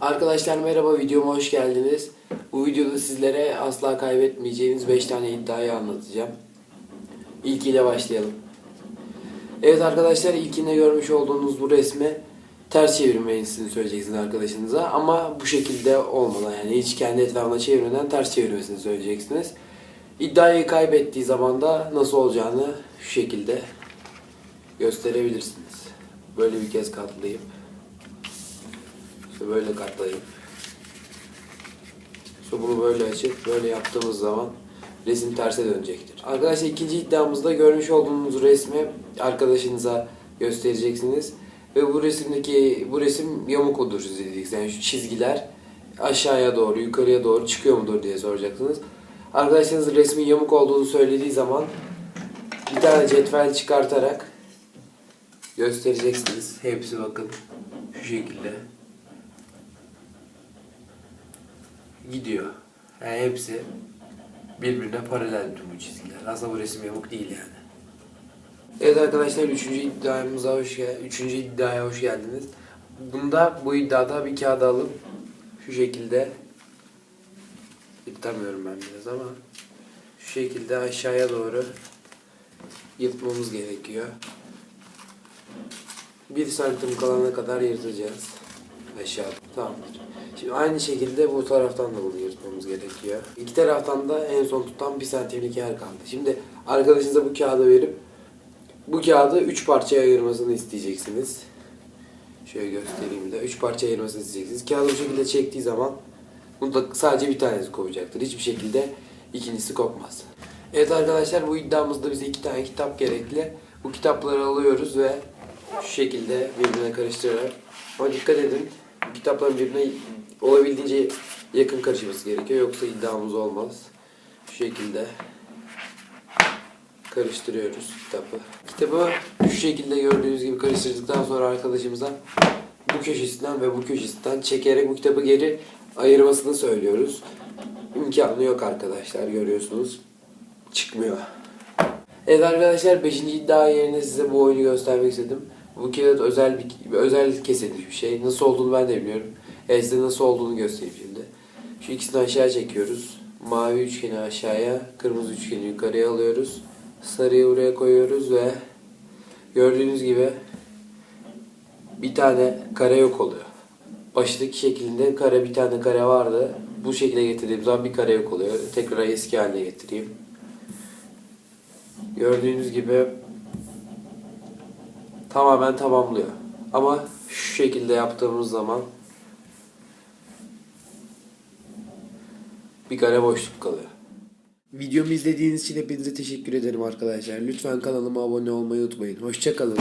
Arkadaşlar merhaba videoma hoş geldiniz. Bu videoda sizlere asla kaybetmeyeceğiniz 5 tane iddiayı anlatacağım. İlkiyle başlayalım. Evet arkadaşlar ilkinde görmüş olduğunuz bu resmi ters çevirmesini söyleyeceksiniz arkadaşınıza ama bu şekilde olmadan yani hiç kendi etrafına çevirmeden ters çevirmesini söyleyeceksiniz. İddiayı kaybettiği zaman da nasıl olacağını şu şekilde gösterebilirsiniz. Böyle bir kez katlayıp böyle katlayıp işte bunu böyle açıp böyle yaptığımız zaman resim terse dönecektir. Arkadaşlar ikinci iddiamızda görmüş olduğunuz resmi arkadaşınıza göstereceksiniz. Ve bu resimdeki bu resim yamuk mudur diyeceksiniz. Yani şu çizgiler aşağıya doğru, yukarıya doğru çıkıyor mudur diye soracaksınız. Arkadaşınız resmin yamuk olduğunu söylediği zaman bir tane cetvel çıkartarak göstereceksiniz. Hepsi bakın şu şekilde. Gidiyor. Yani hepsi birbirine paralel tüm bu çizgiler. Aslında bu resim yamuk değil yani. Evet arkadaşlar üçüncü iddiamıza hoş üçüncü iddiaya hoş geldiniz. Bunda bu iddiada bir kağıda alıp şu şekilde yırtamıyorum ben biraz ama şu şekilde aşağıya doğru yırtmamız gerekiyor. Bir santim kalana kadar yırtacağız. Aşağı. Tamamdır. Şimdi aynı şekilde bu taraftan da bunu yırtmamız gerekiyor. İki taraftan da en son tutan bir santimlik yer kaldı. Şimdi arkadaşınıza bu kağıdı verip bu kağıdı üç parçaya ayırmasını isteyeceksiniz. Şöyle göstereyim de. Üç parçaya ayırmasını isteyeceksiniz. Kağıdı bu şekilde çektiği zaman bunda sadece bir tanesi kopacaktır. Hiçbir şekilde ikincisi kopmaz. Evet arkadaşlar bu iddiamızda bize iki tane kitap gerekli. Bu kitapları alıyoruz ve şu şekilde birbirine karıştırarak ama dikkat edin kitapların birbirine olabildiğince yakın karışması gerekiyor yoksa iddiamız olmaz. Şu şekilde karıştırıyoruz kitabı. Kitabı şu şekilde gördüğünüz gibi karıştırdıktan sonra arkadaşımıza bu köşesinden ve bu köşesinden çekerek bu kitabı geri ayırmasını söylüyoruz. İmkanı yok arkadaşlar görüyorsunuz. Çıkmıyor. Evet arkadaşlar 5. iddia yerine size bu oyunu göstermek istedim. Bu kağıt özel bir özel kesilmiş bir şey. Nasıl olduğunu ben de bilmiyorum. Evet nasıl olduğunu göstereyim şimdi. Şu ikisini aşağı çekiyoruz. Mavi üçgeni aşağıya, kırmızı üçgeni yukarıya alıyoruz. Sarıyı buraya koyuyoruz ve gördüğünüz gibi bir tane kare yok oluyor. Baştaki şeklinde kare bir tane kare vardı. Bu şekilde getirdiğim zaman bir kare yok oluyor. Tekrar eski haline getireyim. Gördüğünüz gibi tamamen tamamlıyor. Ama şu şekilde yaptığımız zaman bir kare boşluk kalıyor. Videomu izlediğiniz için hepinize teşekkür ederim arkadaşlar. Lütfen kanalıma abone olmayı unutmayın. Hoşçakalın.